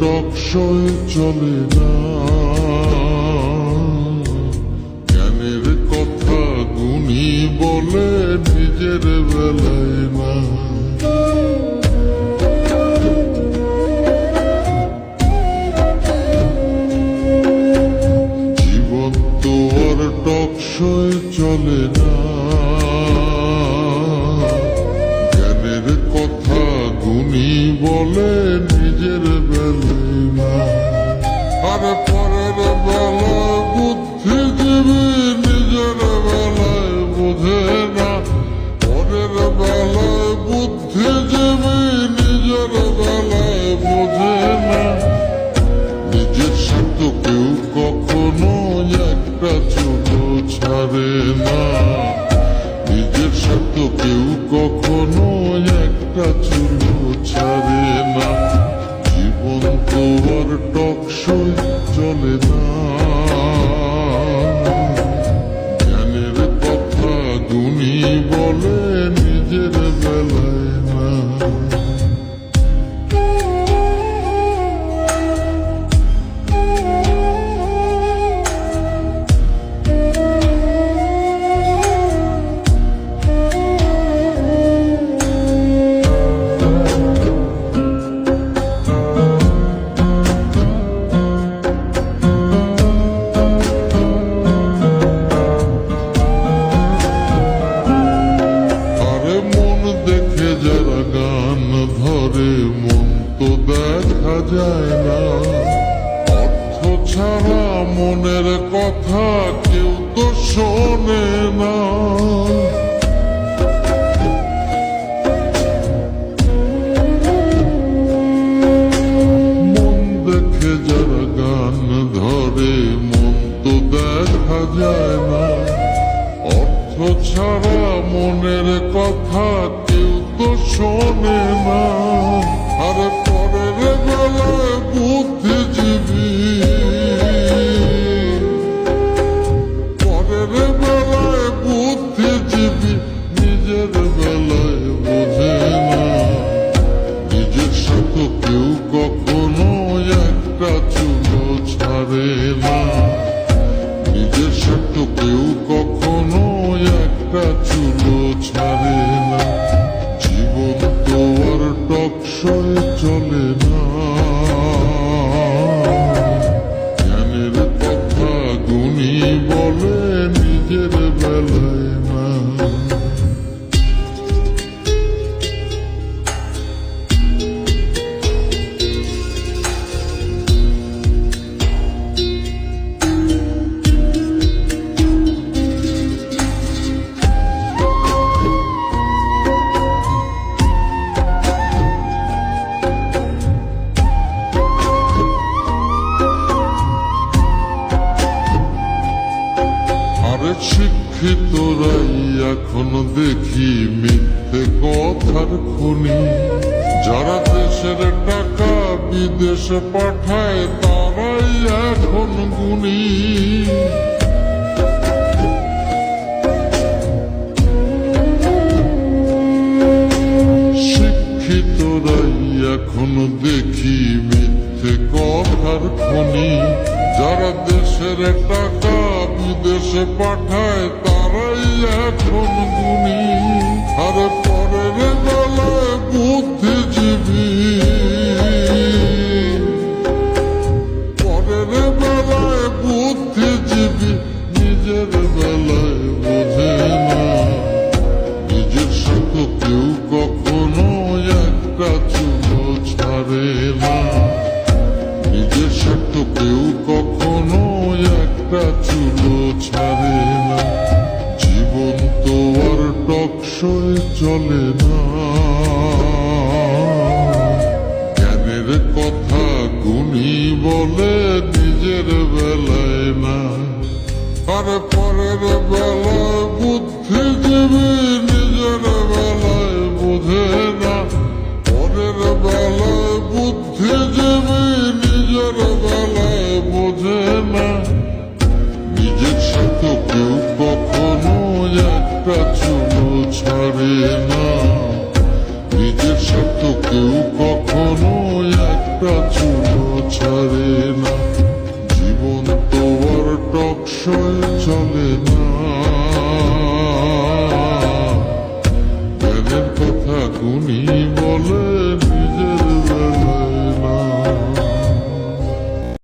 টকশয় চলে না জ্ঞানের কথা গুণী বলে নিজের বেলায় না। জীবন তো আর চলে না। জ্ঞানের কথা গুণী বলে কখনো একটা চুল ছাড়ে না। জীবন তোমার টক চলে না। না অর্থ ছাড়া মনের কথা কেউ তো শোনে না মন দেখে যারা গান ধরে মন তো দেখা যায় না অর্থ ছাড়া মনের কথা কেউ তো শোনে না। এখন দেখি মিথ্যে কথার খুনি। যারা দেশের টাকা বিদেশে পাঠায়, তারাই এখন গুণী। শিক্ষিতরাই এখন দেখি মিথ্যে কথার খনি। যারা দেশের টাকা বিদেশে পাঠায় এখন গুণী আর পরের বেলায় বুদ্ধিজীবী। পরের বেলায় বুদ্ধিজীবী, নিজের বেলায় বোঝে না। নিজের সাথে কেউ কখনো একটা চুলো ছাড়ে না। নিজের সাথে কেউ কখনো একটা চুলো ছাড়ে টকশয় চলে না। জ্ঞানের কথা গুণী বলে নিজের বেলায় না আর পরের বেলায় বুদ্ধিজীবী নিজের বেলায় বোঝে না। পরের বেলায় বুদ্ধিজীবী নিজের বেলায় বোঝে না। নিজের সাথে কেউ